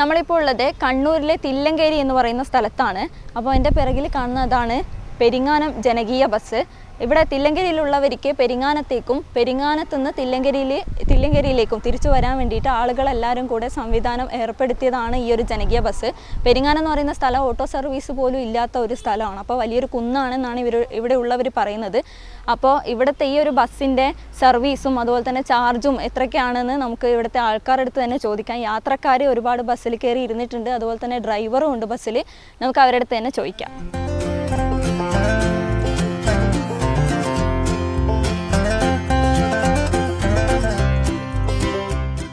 നമ്മളിപ്പോൾ ഉള്ളത് കണ്ണൂരിലെ തില്ലങ്കേരി എന്ന് പറയുന്ന സ്ഥലത്താണ്. അപ്പോൾ എന്റെ പിറകിൽ കാണുന്നതാണ് പെരിങ്ങാനം ജനകീയ ബസ്. ഇവിടെ തില്ലങ്കരിയിലുള്ളവർക്ക് പെരിങ്ങാനത്തേക്കും പെരിങ്ങാനത്ത് നിന്ന് തില്ലങ്കരിയിൽ തില്ലങ്കരിയിലേക്കും തിരിച്ചു വരാൻ വേണ്ടിയിട്ട് ആളുകളെല്ലാവരും കൂടെ സംവിധാനം ഏർപ്പെടുത്തിയതാണ് ഈ ഒരു ജനകീയ ബസ്. പെരിങ്ങാനം എന്ന് പറയുന്ന സ്ഥലം ഓട്ടോ സർവീസ് പോലും ഇല്ലാത്ത ഒരു സ്ഥലമാണ്. അപ്പോൾ വലിയൊരു കുന്നാണെന്നാണ് ഇവർ ഇവിടെ ഉള്ളവർ പറയുന്നത്. അപ്പോൾ ഇവിടുത്തെ ഈ ഒരു ബസ്സിന്റെ സർവീസും അതുപോലെ തന്നെ ചാർജും എത്രയൊക്കെയാണെന്ന് നമുക്ക് ഇവിടുത്തെ ആൾക്കാരുടെ അടുത്ത് തന്നെ ചോദിക്കാം. യാത്രക്കാർ ഒരുപാട് ബസ്സിൽ കയറി ഇരുന്നിട്ടുണ്ട്. അതുപോലെ തന്നെ ഡ്രൈവറും ഉണ്ട് ബസ്സിൽ. നമുക്ക് അവരുടെ അടുത്ത് തന്നെ ചോദിക്കാം.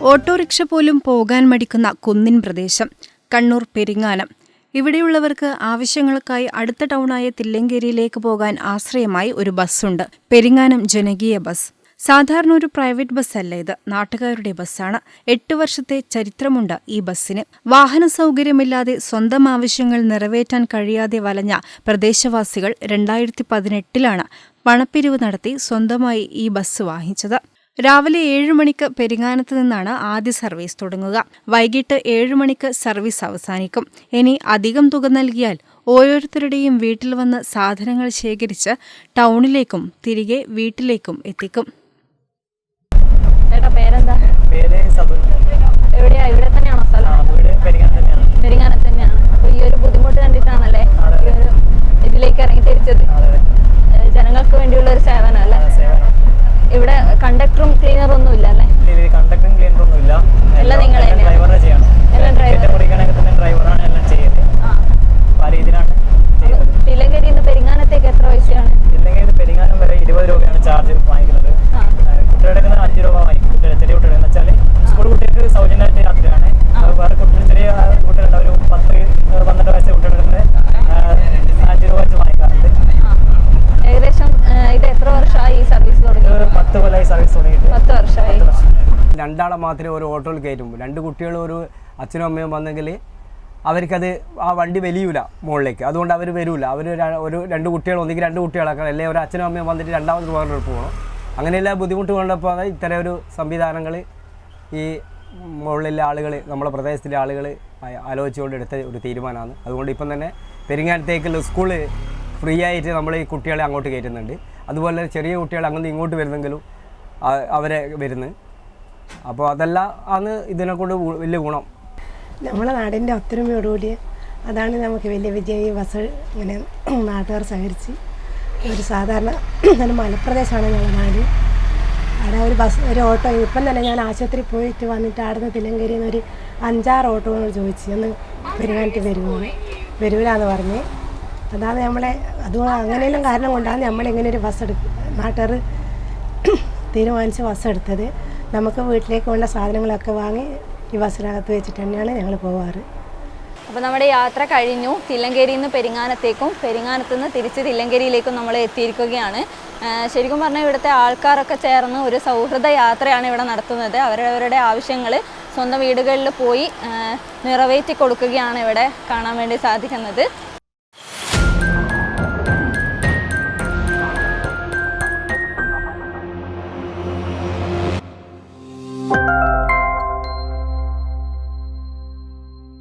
ഓട്ടോറിക്ഷ പോലും പോകാൻ മടിക്കുന്ന കുന്നിൻ പ്രദേശം കണ്ണൂർ പെരിങ്ങാനം. ഇവിടെയുള്ളവർക്ക് ആവശ്യങ്ങൾക്കായി അടുത്ത ടൗണായ തില്ലങ്കേരിയിലേക്ക് പോകാൻ ആശ്രയമായി ഒരു ബസ്സുണ്ട്. പെരിങ്ങാനം ജനകീയ ബസ്. സാധാരണ ഒരു പ്രൈവറ്റ് ബസ്സല്ല ഇത്. നാട്ടുകാരുടെ ബസ്സാണ്. എട്ട് വർഷത്തെ ചരിത്രമുണ്ട് ഈ ബസ്സിന്. വാഹന സൗകര്യമില്ലാതെ സ്വന്തം ആവശ്യങ്ങൾ നിറവേറ്റാൻ കഴിയാതെ വലഞ്ഞ പ്രദേശവാസികൾ രണ്ടായിരത്തി പതിനെട്ടിലാണ് പണപ്പിരിവ് നടത്തി സ്വന്തമായി ഈ ബസ് വാങ്ങിച്ചത്. രാവിലെ ഏഴ് മണിക്ക് പെരിങ്ങാനത്ത് നിന്നാണ് ആദ്യ സർവീസ് തുടങ്ങുക. വൈകിട്ട് ഏഴ് മണിക്ക് സർവീസ് അവസാനിക്കും. ഇനി അധികം തുക നൽകിയാൽ ഓരോരുത്തരുടെയും വീട്ടിൽ വന്ന് സാധനങ്ങൾ ശേഖരിച്ച് ടൗണിലേക്കും തിരികെ വീട്ടിലേക്കും എത്തിക്കും. പേരെന്താ? പേര് സബുൽ എവിടെയാ? ഇവിടെ തന്നെയാണോ സ്ഥലം? പെരിങ്ങാനത്ത് തന്നെയാണ്. ചാർജ് വാങ്ങിക്കുന്നത്. കുട്ടികളുടെ അഞ്ച് രൂപ വാങ്ങിക്കും കുട്ടികൾ ചെറിയ കുട്ടികൾ എന്ന് വെച്ചാൽ സ്കൂൾ കുട്ടികൾക്ക് സൗജന്യമായിട്ട് യാത്രയാണ് വേറെ കുട്ടികൾ ചെറിയ കുട്ടികളുടെ ഒരു പത്ത് പന്ത്രണ്ട് വയസ്സ് കുട്ടികളുടെ അഞ്ച് രൂപ വെച്ച് വാങ്ങിക്കാറുണ്ട്. ഏകദേശം ഇത് എത്ര വർഷമായി ഈ സർവീസ് തുടങ്ങി പത്ത് കൊല്ലമായി സർവീസ് തുടങ്ങിയിട്ട്. പത്ത് വർഷമായി. രണ്ടാളെ മാത്രമേ ഒരു ഓട്ടോയിൽ കയറ്റും രണ്ട് കുട്ടികളും ഒരു അച്ഛനും അമ്മയും വന്നെങ്കിൽ അവർക്കത് ആ വണ്ടി വലിയൂല മുകളിലേക്ക്. അതുകൊണ്ട് അവർ വരില്ല അവർ ഒരു രണ്ട് കുട്ടികൾ ഒന്നെങ്കിൽ രണ്ട് കുട്ടികളാക്കണം അല്ലെങ്കിൽ ഒരു അച്ഛനും അമ്മയും വന്നിട്ട് രണ്ടാമത് വേറൊരു പോകണം അങ്ങനെയുള്ള ബുദ്ധിമുട്ട് കൊണ്ടപ്പോൾ ഇത്തരം ഒരു സംവിധാനങ്ങൾ ഈ മുകളിലെ ആളുകൾ നമ്മുടെ പ്രദേശത്തിലെ ആളുകൾ ആലോചിച്ചുകൊണ്ട് എടുത്ത ഒരു തീരുമാനമാണ്. അതുകൊണ്ട് ഇപ്പം തന്നെ പെരിങ്ങാനത്തേക്കുള്ള സ്കൂൾ ഫ്രീ ആയിട്ട് നമ്മൾ ഈ കുട്ടികളെ അങ്ങോട്ട് കയറ്റുന്നുണ്ട്. അതുപോലെ ചെറിയ കുട്ടികൾ അങ്ങനെ ഇങ്ങോട്ട് വരുന്നെങ്കിലും അവരെ വരുന്നു. അപ്പോൾ അതെല്ലാം ആണ് ഇതിനെക്കൊണ്ട് വലിയ ഗുണം. നമ്മളെ നാടിന്റെ ഒത്തൊരുമയോടുകൂടി അതാണ് നമുക്ക് വലിയ വിജയം. ഈ ബസ് ഇങ്ങനെ നാട്ടുകാർ സഹകരിച്ച് ഒരു സാധാരണ നല്ല മലപ്രദേശമാണ് ഞങ്ങളുടെ നാട്. അവിടെ ഒരു ബസ് ഒരു ഓട്ടോ. ഇപ്പം തന്നെ ഞാൻ ആശുപത്രി പോയിട്ട് വന്നിട്ട് അവിടെ നിന്ന് തിലങ്കരിയിൽ നിന്ന് ഒരു അഞ്ചാറ് ഓട്ടോകൾ ചോദിച്ചു ഒന്ന് പെരുങ്ങാനിട്ട് വരുമോ വരൂലെന്ന് പറഞ്ഞ്. അതാണ് നമ്മളെ അതുകൊണ്ട് അങ്ങനെയെല്ലാം കാരണം കൊണ്ടാണ് നമ്മളിങ്ങനെ ഒരു ബസ് എടുക്കുക നാട്ടുകാർ തീരുമാനിച്ച് ബസ് എടുത്തത്. നമുക്ക് വീട്ടിലേക്ക് വേണ്ട സാധനങ്ങളൊക്കെ വാങ്ങി ഈ ബസ്സിനകത്ത് വെച്ചിട്ട് തന്നെയാണ് ഞങ്ങൾ പോവാറ്. അപ്പോൾ നമ്മുടെ യാത്ര കഴിഞ്ഞു. തില്ലങ്കേരിയിൽ നിന്ന് പെരിങ്ങാനത്തേക്കും പെരിങ്ങാനത്ത് നിന്ന് തിരിച്ച് തില്ലങ്കേരിയിലേക്കും നമ്മൾ എത്തിയിരിക്കുകയാണ്. ശരിക്കും പറഞ്ഞാൽ ഇവിടുത്തെ ആൾക്കാരൊക്കെ ചേർന്ന് ഒരു സൗഹൃദ യാത്രയാണ് ഇവിടെ നടത്തുന്നത്. അവരവരുടെ ആവശ്യങ്ങൾ സ്വന്തം വീടുകളിൽ പോയി നിറവേറ്റി കൊടുക്കുകയാണ് ഇവിടെ കാണാൻ വേണ്ടി സാധിക്കുന്നത്.